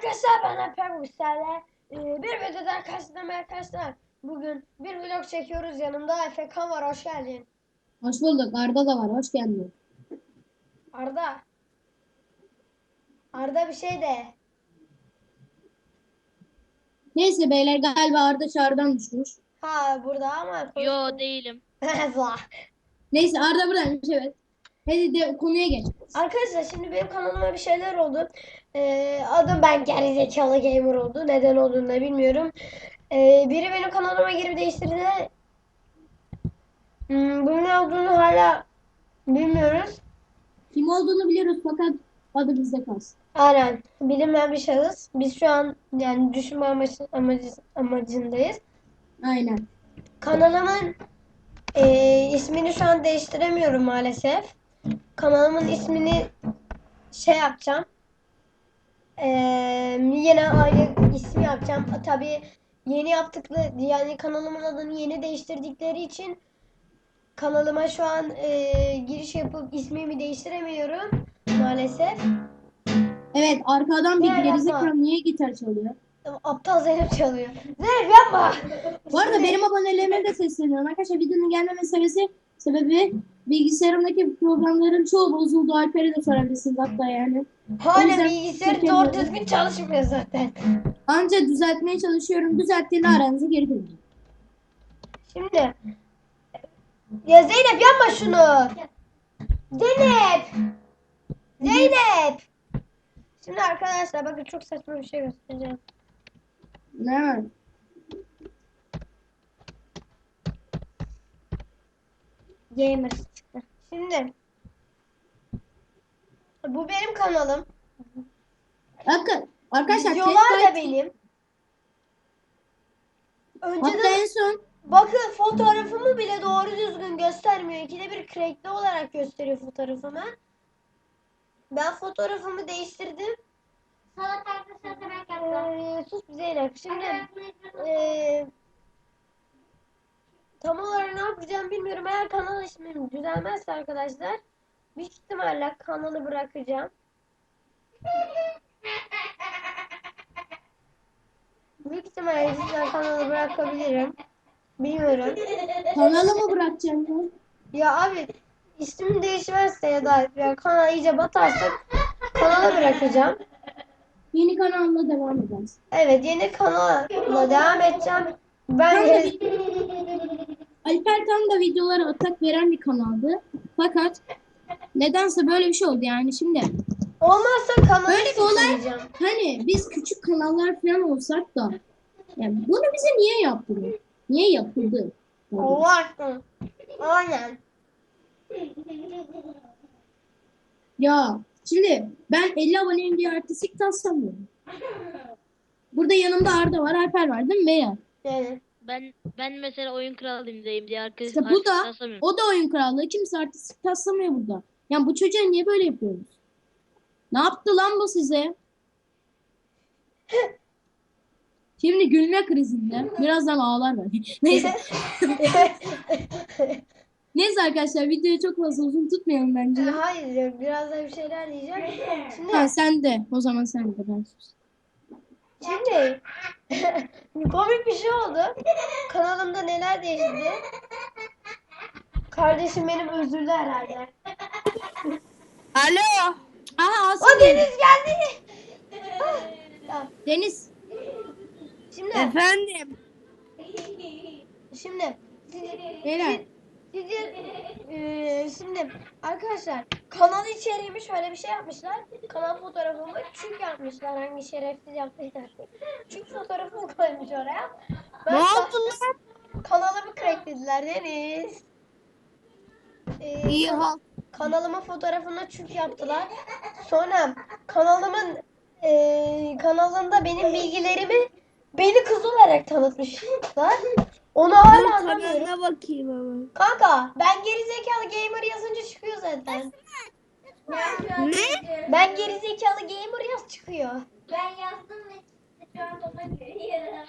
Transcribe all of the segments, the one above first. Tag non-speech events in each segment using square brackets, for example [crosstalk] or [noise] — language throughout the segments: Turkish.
Arkadaşlar ben Alper Gülsel'le e, bir videoda karşınızdayım arkadaşlar. Bugün bir vlog çekiyoruz. Yanımda Efe Kan var. Hoş geldin. Hoş bulduk. Arda da var. Hoş geldin. Arda. Arda bir şey de. Neyse beyler galiba Arda çağrıdan düşmüş. Ha burada ama. Yo değilim. [laughs] Neyse Arda buradaymış evet. Hadi de konuya geç. Arkadaşlar şimdi benim kanalıma bir şeyler oldu. Ee, adım ben gerizekalı gamer oldu. Neden olduğunu da bilmiyorum. Ee, biri benim kanalıma girip değiştirdi. Hmm, bunun ne olduğunu hala bilmiyoruz. Kim olduğunu biliyoruz fakat adı bizde kalsın. Aynen. Bilinmeyen bir şahıs. Biz şu an yani düşünme amacı, amacı, amacındayız. Aynen. Kanalımın eee, ismini şu an değiştiremiyorum maalesef. Kanalımın ismini şey yapacağım. Eee, yine aynı ismi yapacağım. Tabii yeni yaptıkları yani kanalımın adını yeni değiştirdikleri için kanalıma şu an eee, giriş yapıp ismimi değiştiremiyorum maalesef. Evet arkadan bir Ne gerizekalı niye gitar çalıyor? Aptal Zeynep çalıyor. Zeynep yapma. Bu arada benim abonelerime de sesleniyorum. Arkadaşlar videonun gelmeme sebesi, sebebi bilgisayarımdaki programların çoğu bozuldu. Alper'e de sorabilirsiniz hatta yani. Hala bilgisayar doğru düzgün çalışmıyor zaten. Anca düzeltmeye çalışıyorum. Düzelttiğinde aranızı geri döneceğim. Şimdi ya Zeynep yapma şunu. Zeynep. Zeynep. Şimdi arkadaşlar bakın çok saçma bir şey göstereceğim. Ne Gamer çıktı. Şimdi bu benim kanalım. Bakın arkadaşlar Videolar da benim. Hatta Önceden en son Bakın fotoğrafımı bile doğru düzgün göstermiyor. İkide bir crackli olarak gösteriyor fotoğrafımı. Ben fotoğrafımı değiştirdim. Salak arkadaşlar ben Ee, sus Zeynep. Şimdi ee, tam olarak ne yapacağım bilmiyorum. Eğer kanal ismim düzelmezse arkadaşlar büyük ihtimalle kanalı bırakacağım. Büyük ihtimalle cidden kanalı bırakabilirim. Bilmiyorum. kanalı mı bırakacağım ben? Ya abi ismim değişmezse ya da ya kanal iyice batarsa kanalı bırakacağım. Yeni kanalla devam ederiz. Evet yeni kanala devam edeceğim. Ben de- Alper tam da videolara atak veren bir kanaldı. Fakat nedense böyle bir şey oldu yani şimdi. olmazsa kanalı Böyle bir olay hani biz küçük kanallar falan olsak da yani bunu bize niye yaptırıyor? Niye yapıldı? Olacaktım. Aynen. Ya şimdi ben 50 aboneyim diye artistik taslamıyorum. Burada yanımda Arda var, Alper var değil mi Beyler? Yani. Ben ben mesela oyun kralıyım diyeyim diye arkadaş İşte bu da o da oyun krallığı. Kimse artistik taslamıyor burada. Yani bu çocuğa niye böyle yapıyoruz? Ne yaptı lan bu size? Şimdi gülme krizinde. Birazdan ağlar ben. [laughs] Neyse. Neyse arkadaşlar videoyu çok fazla uzun tutmayalım bence. Hayır biraz da bir şeyler diyeceğim. Şimdi Ha sen de. O zaman sen de ben sus. Şimdi [laughs] komik bir şey oldu. Kanalımda neler değişti. Kardeşim benim özürlü herhalde. Alo. Aha O Aslı geldi. Deniz geldi. Ah, tamam. Deniz. Şimdi Efendim. şimdi siz- Beyler. Eee, şimdi arkadaşlar kanal içeriğimi şöyle bir şey yapmışlar. Kanal fotoğrafımı çük yapmışlar. Hangi şerefsiz yaptıysa. Çük fotoğrafımı koymuş oraya. Ben Ne lan? Kanalımı cracklediler Deniz. Eee, İyi kan-. Kanalımın fotoğrafına çük yaptılar. Sonra kanalımın eee kanalında benim bilgilerimi beni kız olarak tanıtmışlar. Onu hala anlamıyorum. bakayım ama. Kanka ben gerizekalı gamer yazınca çıkıyor zaten. Ne? Ben gerizekalı gamer yaz çıkıyor. Ben yazdım ve şu an ona.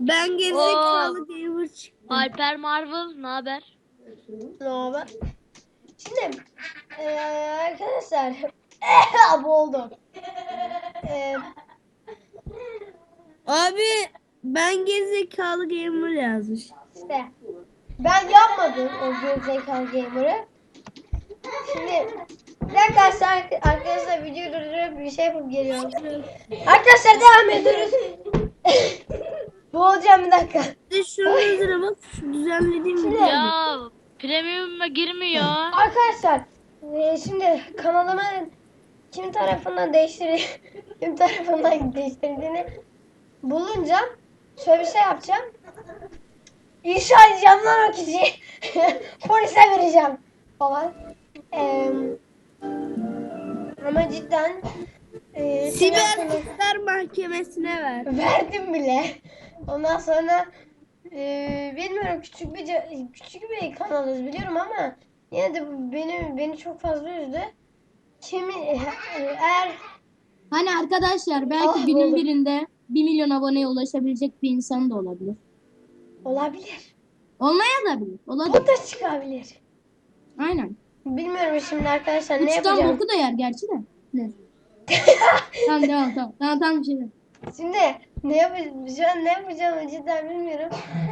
Ben gerizekalı gamer Alper Marvel ne haber? Ne haber? Şimdi eee, arkadaşlar [laughs] abi oldu. Eee, Abi ben gerizekalı gamer yazmış. İşte ben yapmadım o gerizekalı gamer'ı. Şimdi bir dakika arkadaşlar, arkadaşlar video durdurup bir şey yapıp geliyorum. Arkadaşlar devam ediyoruz. [laughs] Boğulacağım bir dakika. Bir de şuralara bak şu düzenlediğim Şimdi- Ya premium'a girmiyor. Arkadaşlar e, şimdi kanalımın kim tarafından değiştir [laughs] kim tarafından değiştirdiğini bulunca şöyle bir şey yapacağım. İnşa edeceğim lan o kişiyi. [laughs] Polise vereceğim falan. Eee, ama cidden e, Siber Suçlar Mahkemesi'ne ver. verdim bile. Ondan sonra e, bilmiyorum küçük bir küçük bir kanalız biliyorum ama yine de beni beni çok fazla üzdü. Kimi e, eğer Hani arkadaşlar belki Ah, günün olur. birinde 1 milyon aboneye ulaşabilecek bir insan da olabilir. olabilir. Olmaya da bilir. Bu Olabilir. da çıkabilir. Aynen. Bilmiyorum şimdi arkadaşlar ne Uçtan yapacağım. boku da yer gerçi de. Ne? [laughs] tamam devam tamam. Tamam tamam bir şey de. Şimdi ne yapacağım? Şu an ne yapacağımı cidden bilmiyorum.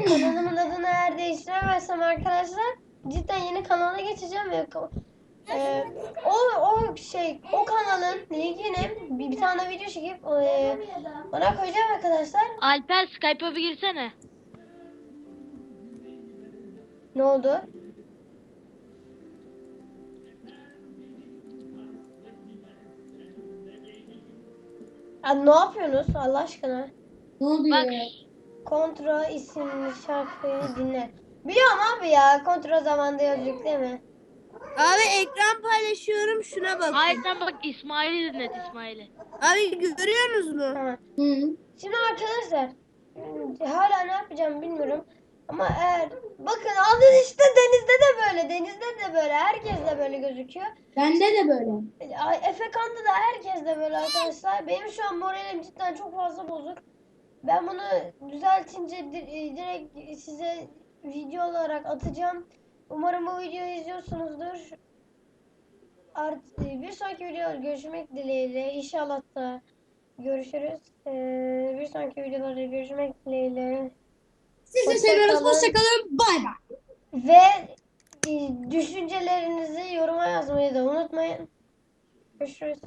Kanalımın adını eğer değiştiremezsem arkadaşlar cidden yeni kanala geçeceğim ve e, o o şey o kanalın linkini bir, bir tane video çekip e, ona koyacağım arkadaşlar. Alper Skype'a bir girsene. Ne oldu? Ya ne yapıyorsunuz Allah aşkına? Ne oluyor Bak ya? Kontro isimli şarkıyı dinle. Biliyorum abi ya kontrol zamanında yolculuk değil mi? Abi ekran paylaşıyorum şuna bak. hayır sen bak İsmail'i dinlet İsmail'i. Abi görüyorsunuz mu? Hı. Şimdi arkadaşlar hala ne yapacağım bilmiyorum. Ama eğer bakın aldın işte denizde de böyle denizde de böyle herkes de böyle gözüküyor. Bende de böyle. Ay, Efekan'da da herkes de böyle arkadaşlar. Benim şu an moralim cidden çok fazla bozuk. Ben bunu düzeltince di- direkt size video olarak atacağım. Umarım bu videoyu izliyorsunuzdur. Art, bir sonraki videoda görüşmek dileğiyle. İnşallah da görüşürüz. Ee, bir sonraki videolarda görüşmek dileğiyle. Sizi Hoşça seviyoruz. kalın. Hoşçakalın. Bay bay. Ve e, düşüncelerinizi yoruma yazmayı da unutmayın. Görüşürüz.